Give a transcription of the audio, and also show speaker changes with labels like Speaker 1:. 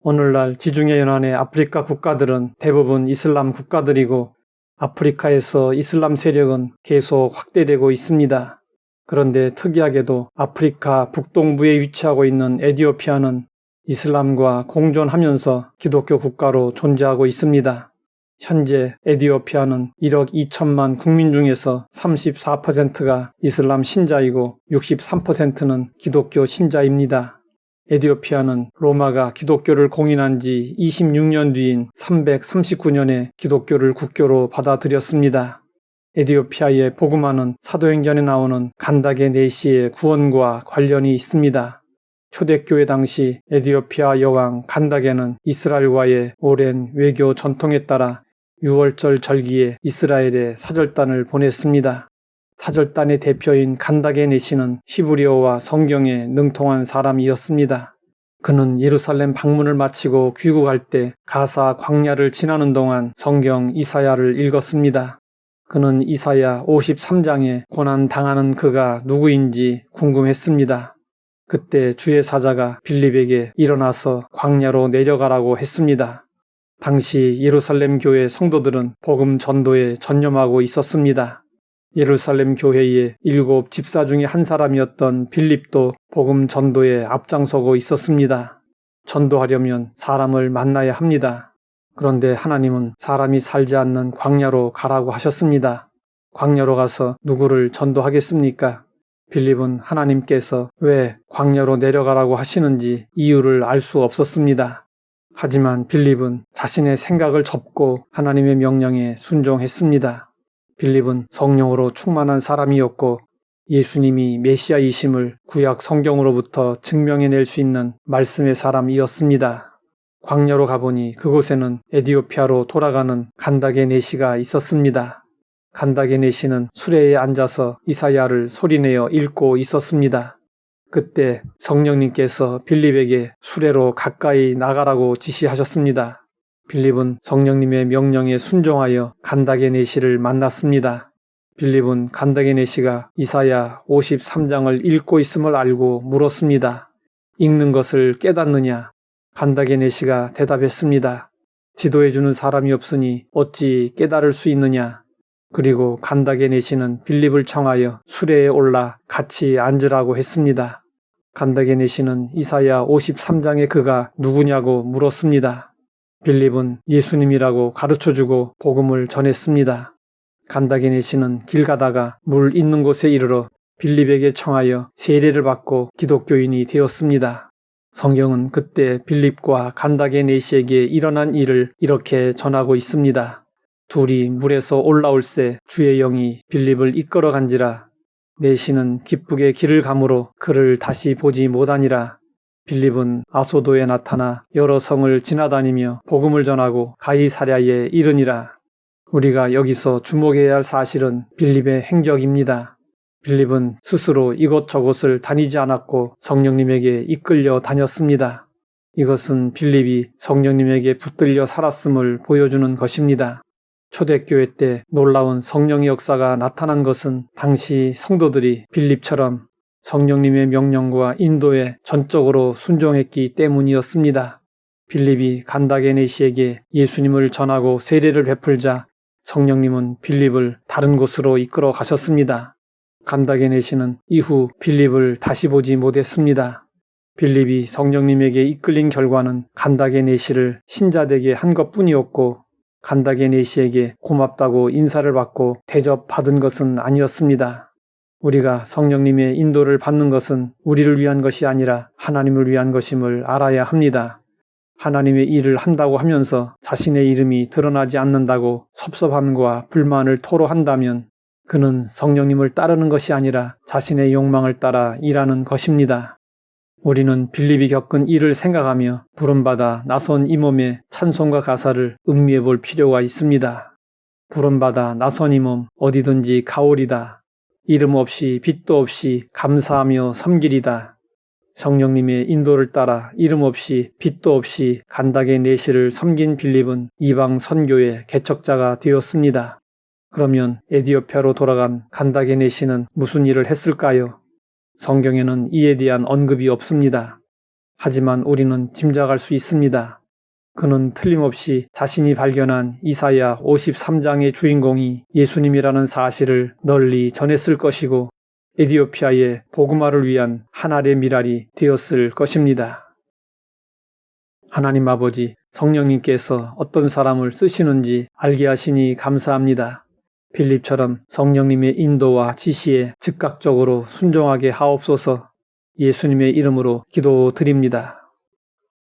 Speaker 1: 오늘날 지중해 연안의 아프리카 국가들은 대부분 이슬람 국가들이고 아프리카에서 이슬람 세력은 계속 확대되고 있습니다. 그런데 특이하게도 아프리카 북동부에 위치하고 있는 에디오피아는 이슬람과 공존하면서 기독교 국가로 존재하고 있습니다. 현재 에디오피아는 1억 2천만 국민 중에서 34%가 이슬람 신자이고 63%는 기독교 신자입니다. 에디오피아는 로마가 기독교를 공인한 지 26년 뒤인 339년에 기독교를 국교로 받아들였습니다. 에디오피아의 보그마는 사도행전에 나오는 간다게 네시의 구원과 관련이 있습니다. 초대교회 당시 에디오피아 여왕 간다게는 이스라엘과의 오랜 외교 전통에 따라 6월절 절기에 이스라엘에 사절단을 보냈습니다. 사절단의 대표인 간다게 네시는 히브리어와 성경에 능통한 사람이었습니다. 그는 예루살렘 방문을 마치고 귀국할 때 가사 광야를 지나는 동안 성경 이사야를 읽었습니다. 그는 이사야 53장에 고난 당하는 그가 누구인지 궁금했습니다. 그때 주의 사자가 빌립에게 일어나서 광야로 내려가라고 했습니다. 당시 예루살렘 교회 성도들은 복음 전도에 전념하고 있었습니다. 예루살렘 교회의 일곱 집사 중에 한 사람이었던 빌립도 복음 전도에 앞장서고 있었습니다. 전도하려면 사람을 만나야 합니다. 그런데 하나님은 사람이 살지 않는 광야로 가라고 하셨습니다. 광야로 가서 누구를 전도하겠습니까? 빌립은 하나님께서 왜 광야로 내려가라고 하시는지 이유를 알 수 없었습니다. 하지만 빌립은 자신의 생각을 접고 하나님의 명령에 순종했습니다. 빌립은 성령으로 충만한 사람이었고 예수님이 메시아이심을 구약 성경으로부터 증명해낼 수 있는 말씀의 사람이었습니다. 광야로 가보니 그곳에는 에디오피아로 돌아가는 간다게 네시가 있었습니다. 간다게 네시는 수레에 앉아서 이사야를 소리내어 읽고 있었습니다. 그때 성령님께서 빌립에게 수레로 가까이 나가라고 지시하셨습니다. 빌립은 성령님의 명령에 순종하여 간다게 네시를 만났습니다. 빌립은 간다게 네시가 이사야 53장을 읽고 있음을 알고 물었습니다. 읽는 것을 깨닫느냐? 간다게 네시가 대답했습니다. 지도해주는 사람이 없으니 어찌 깨달을 수 있느냐? 그리고 간다게 네시는 빌립을 청하여 수레에 올라 같이 앉으라고 했습니다. 간다게 네시는 이사야 53장의 그가 누구냐고 물었습니다. 빌립은 예수님이라고 가르쳐주고 복음을 전했습니다. 간다게 네시는 길 가다가 물 있는 곳에 이르러 빌립에게 청하여 세례를 받고 기독교인이 되었습니다. 성경은 그때 빌립과 간다게 네시에게 일어난 일을 이렇게 전하고 있습니다. 둘이 물에서 올라올 새 주의 영이 빌립을 이끌어 간지라 내시는 기쁘게 길을 가므로 그를 다시 보지 못하니라 빌립은 아소도에 나타나 여러 성을 지나다니며 복음을 전하고 가이사랴에 이르니라 우리가 여기서 주목해야 할 사실은 빌립의 행적입니다. 빌립은 스스로 이곳저곳을 다니지 않았고 성령님에게 이끌려 다녔습니다. 이것은 빌립이 성령님에게 붙들려 살았음을 보여주는 것입니다. 초대교회 때 놀라운 성령의 역사가 나타난 것은 당시 성도들이 빌립처럼 성령님의 명령과 인도에 전적으로 순종했기 때문이었습니다. 빌립이 간다게네시에게 예수님을 전하고 세례를 베풀자 성령님은 빌립을 다른 곳으로 이끌어 가셨습니다. 간다게네시는 이후 빌립을 다시 보지 못했습니다. 빌립이 성령님에게 이끌린 결과는 간다게네시를 신자되게 한 것뿐이었고 간다게네시에게 고맙다고 인사를 받고 대접받은 것은 아니었습니다. 우리가 성령님의 인도를 받는 것은 우리를 위한 것이 아니라 하나님을 위한 것임을 알아야 합니다. 하나님의 일을 한다고 하면서 자신의 이름이 드러나지 않는다고 섭섭함과 불만을 토로한다면 그는 성령님을 따르는 것이 아니라 자신의 욕망을 따라 일하는 것입니다. 우리는 빌립이 겪은 일을 생각하며 부름받아 나선 이 몸의 찬송과 가사를 음미해 볼 필요가 있습니다. 부름받아 나선 이 몸 어디든지 가오리다. 이름 없이 빛도 없이 감사하며 섬기리다. 성령님의 인도를 따라 이름 없이 빛도 없이 간닥의 내시를 섬긴 빌립은 이방 선교의 개척자가 되었습니다. 그러면 에디오피아로 돌아간 간닥의 내시는 무슨 일을 했을까요? 성경에는 이에 대한 언급이 없습니다. 하지만 우리는 짐작할 수 있습니다. 그는 틀림없이 자신이 발견한 이사야 53장의 주인공이 예수님이라는 사실을 널리 전했을 것이고 에디오피아의 복음화를 위한 한 알의 미랄이 되었을 것입니다. 하나님 아버지, 성령님께서 어떤 사람을 쓰시는지 알게 하시니 감사합니다. 필립처럼 성령님의 인도와 지시에 즉각적으로 순종하게 하옵소서 예수님의 이름으로 기도드립니다.